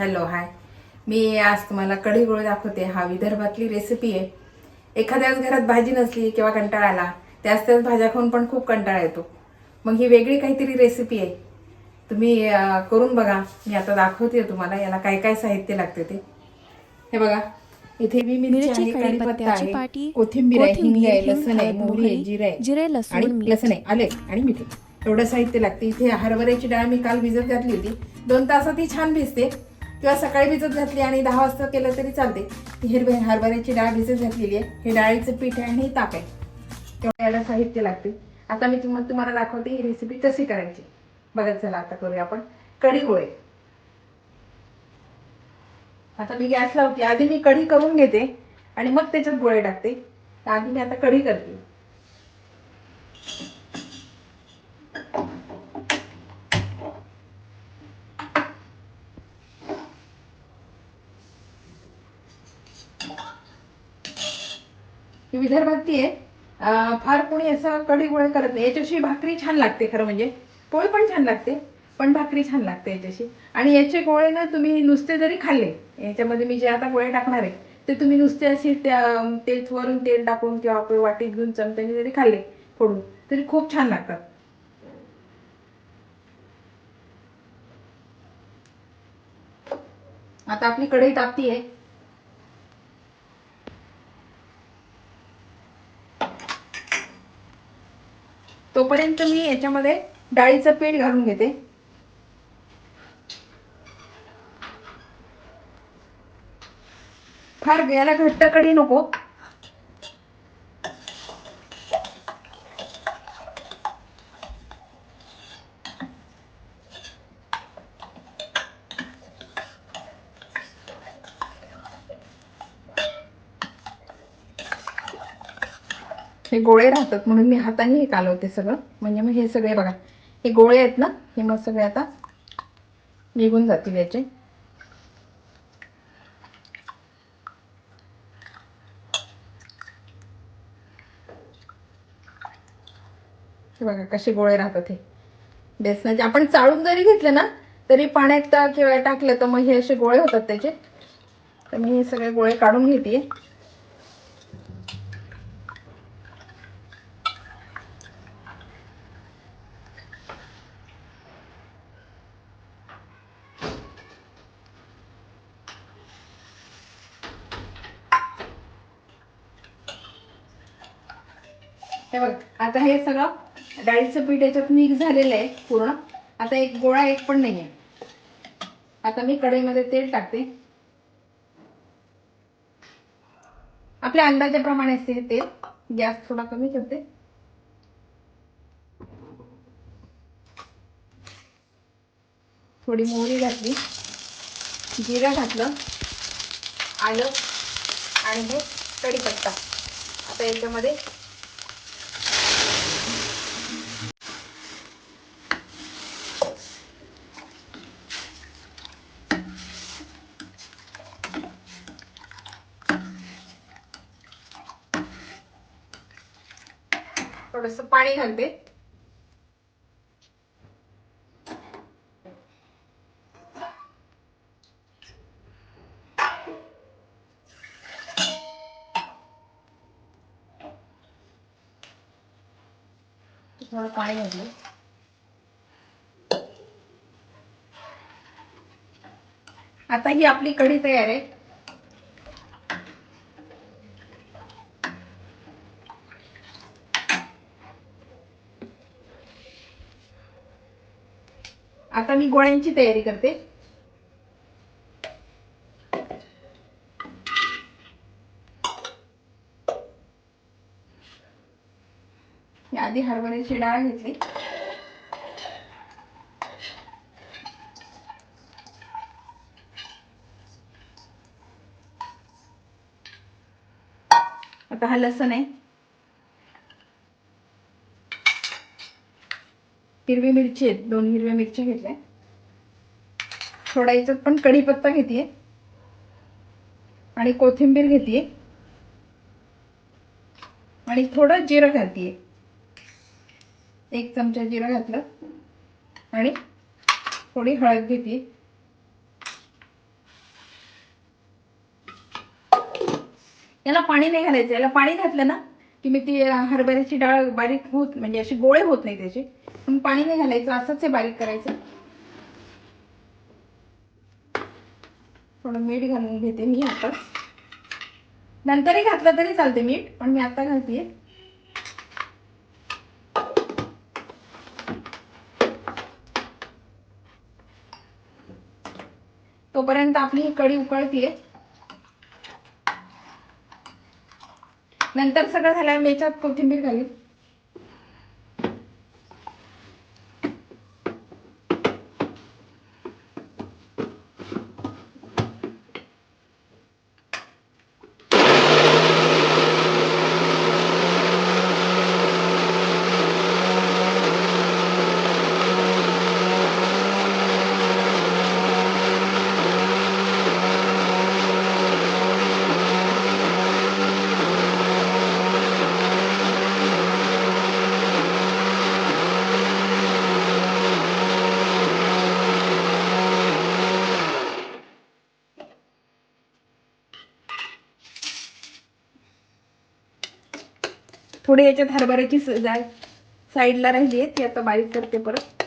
Hello hi मी आज तुम्हाला कढी गोळ दाखवते. हा विदर्भातली रेसिपी आहे. एखाद्याच घरात भाजी नसली किंवा कंटाळा आला त्याच त्याच भाज्या खाऊन पण खूप कंटाळा येतो. मग ही वेगळी काहीतरी रेसिपी आहे. तुम्ही करून बघा. मी आता दाखवते तुम्हाला याला काय काय साहित्य लागते ते. हे बघा. इथे मी मिरची कढीपत्ता आहे कोथिंबीर आहे हिंग आहे लसूण आहे मोहरी आहे जिरे आहे जिरे, लसूण. लसूण आहे आले आणि मीठ. एवढं साहित्य लागते. इथे हरभऱ्याची डाळ मी काल भिजत घातली होती. दोन तासात ती छान भिजते. किंवा सकाळी भिजत घातली आणि दहा वाजता केलं तरी चालते हिरवे हरभऱ्याची डाळ भिजत घातलेली आहे. हे डाळीचं पीठ आहे आणि ही ताक आहे. तेव्हा याला साहित्य लागते आता मी तुम्हाला तुम्हाला दाखवते ही रेसिपी कशी करायची? बघा चला आता करूया आपण. कढी गोळे आता मी गॅस लावते. आधी मी कढी करून घेते आणि मग त्याच्यात गोळे टाकते. आधी मी आता कढी करते. विदर्भातली आहे फार कोणी असं कढी गोळे करत नाही. याच्याशी भाकरी छान लागते खरं म्हणजे. पोळी पण छान लागते. पण भाकरी छान लागते याच्याशी. आणि याचे गोळे ना तुम्ही नुसते जरी खाल्ले याच्यामध्ये मी जे आता गोळे टाकणार आहे ते तुम्ही नुसते असे त्या तेल वरून तेल टाकून किंवा आपण वाटीत घेऊन चमच्याने जरी खाल्ले फोडून तरी खूप छान लागतात. आता आपली कढई तापती आहे तोपर्यंत मी याच्यामध्ये डाळीचं पीठ घालून घेते. फार याला घट्ट कढी नको. हे गोळे राहतात म्हणून मी हाताने हे कालवते सगळं. म्हणजे मग हे सगळे बघा हे गोळे आहेत ना हे मग सगळे आता निघून जातील याचे. बघा कसे गोळे राहतात हे. बेसनाचे आपण चाळून जरी घेतले ना तरी पाण्यात किंवा टाकलं तर मग हे असे गोळे होतात त्याचे. तर मी हे सगळे गोळे काढून घेते. हे बघ आता हे सगळं डाळीचं पीठ याच्यात मिक्स झालेलं आहे पूर्ण. आता एक गोळा एक पण नाही आहे आता मी कढईमध्ये तेल टाकते. आपल्या अंदाजाप्रमाणे असते हे तेल. गॅस थोडा कमी करते. थोडी मोहरी घातली. जिरा घातलं. आलं. आणि हे कढीपत्ता. आता याच्यामध्ये थोडस पाणी घालते थोडं पाणी घातलं आता ही आपली कढी तयार आहे. आता मी गोळ्यांची तयारी करते. आधी हरभऱ्याची डाळ घेतली. आता हा लसण आहे. हिरवी मिरची आहेत. दोन हिरव्या मिरच्या घेतल्या. थोडा याच्यात पण कढीपत्ता घेते आणि कोथिंबीर घेते आणि थोडं जिरं घालते एक चमचा जिरं घातलं. आणि थोडी हळद घेते याला पाणी नाही घालायचं. याला पाणी घातलं ना की मी ती हरभऱ्याची डाळ बारीक होत म्हणजे अशी गोळे होत नाही त्याचे. पण पाणी नाही घालायचं असंच हे बारीक करायचं. थोडं मीठ घालून घेते मी आता. नंतरही घातलं तरी चालते मीठ पण मी आता घालते तोपर्यंत आपली ही कढी उकळतीये. नंतर सगळं झाल्यावर मी याच्यात कोथिंबीर घालीन थोडी याच्यात हरभऱ्याची स- साईडला राहिली आहे ती आता बारीक करते परत.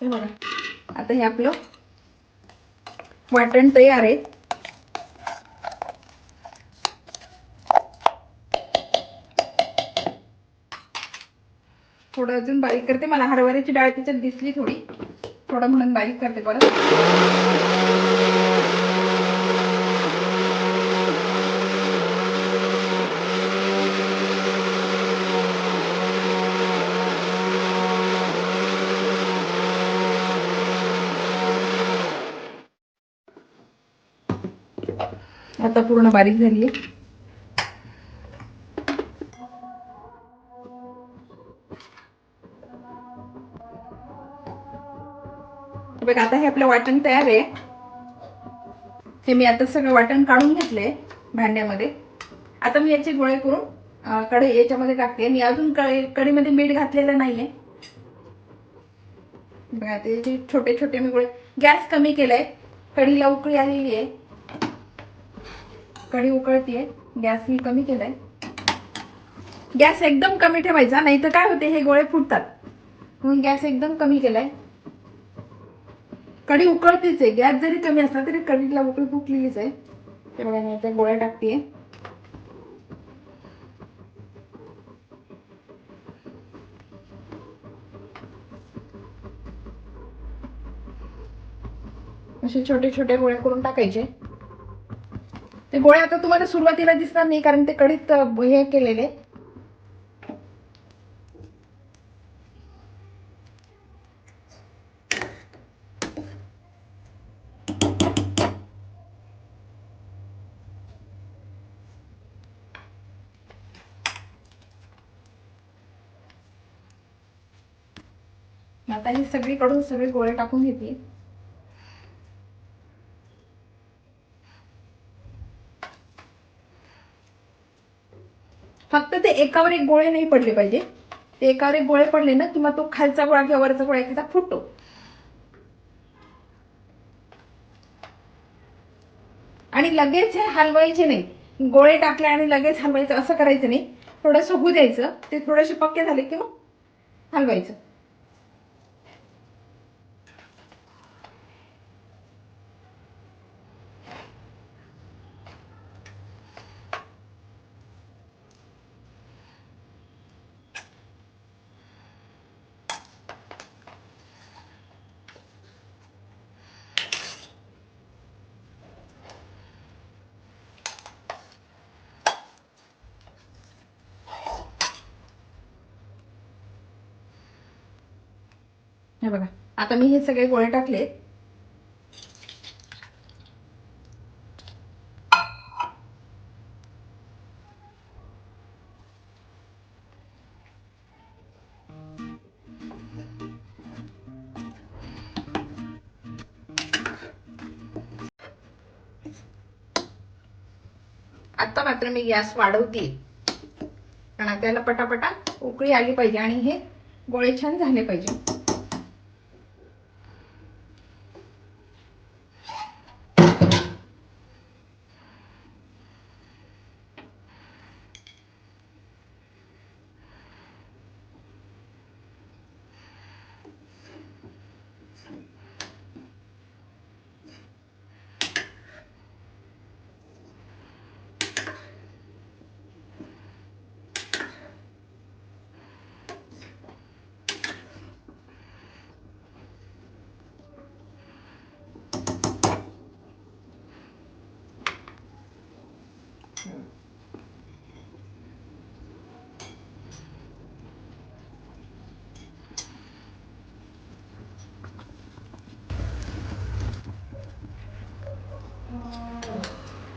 हे बघा. आता हे आपलं वाटण तयार आहे. थोडं अजून बारीक करते. मला हरभऱ्याची डाळ तिच्यात दिसली थोडी. थोडं म्हणून बारीक करते परत. आता पूर्ण बारीक झाली आहे बघ आता हे आपलं वाटण तयार आहे. हे मी आता सगळं वाटण काढून घेतले भांड्यामध्ये. आता मी याचे गोळे करून कढई याच्यामध्ये टाकते. मी अजून कढई मीठ घातलेलं नाहीये. बघा ते छोटे छोटे मी गोळे गॅस कमी केलाय. कढीला उकळी आलेली आहे. कढी उकळतीये. गॅस मी कमी केलाय. गॅस एकदम कमी ठेवायचा नाही तर काय होते हे गोळे फुटतात. म्हणून गॅस एकदम कमी केलाय. कढी उकळतीच आहे. गॅस जरी कमी असला तरी कढीला उकळी फुटलेलीच आहे. ते बघा मी आता गोळ्या टाकते असे छोटे छोटे गोळ्या करून टाकायचे. ते गोळे आता तुम्हाला सुरुवातीला दिसणार नाही कारण ते कडीत हे केलेले. आता हे सगळीकडून सगळे गोळे टाकून घेते. ते एकावर एक गोळे नाही पडले पाहिजे. ते एकावर एक गोळे पडले ना किंवा तो खालचा गोळा किंवा वरचा गोळा एखादा फुटतो. आणि लगेच हे हलवायचे नाही. गोळे टाकले आणि लगेच हलवायचं असं करायचं नाही. थोडंसं होऊ द्यायचं. ते थोडेसे पक्के झाले की मग हलवायचं. हे बघा. आता मी हे सगळे गोळे टाकले आता मात्र मी गॅस वाढवते. कारण आपल्याला पटापटा उकळी आली पाहिजे आणि हे गोळे छान झाले पाहिजे.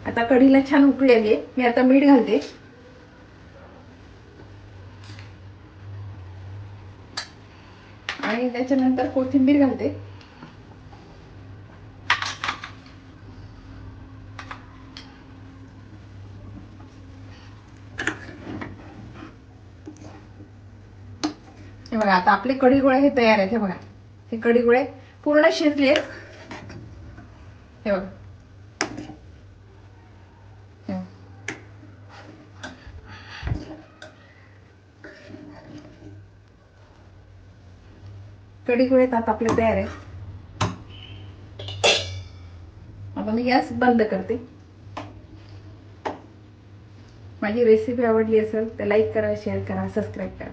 आता कढीला छान उकळी आली आहे. मी आता मीठ घालते आणि त्याच्यानंतर कोथिंबीर घालते बघा आता आपले कढीगोळे हे तयार आहेत हे बघा. हे कढी गोळे पूर्ण शिजले हे बघा. हे बघा. कढी गोळे आता आपले तयार आहेत. आता मी गॅस बंद करते. माझी रेसिपी आवडली असेल तर लाईक करा शेअर करा सबस्क्राईब करा.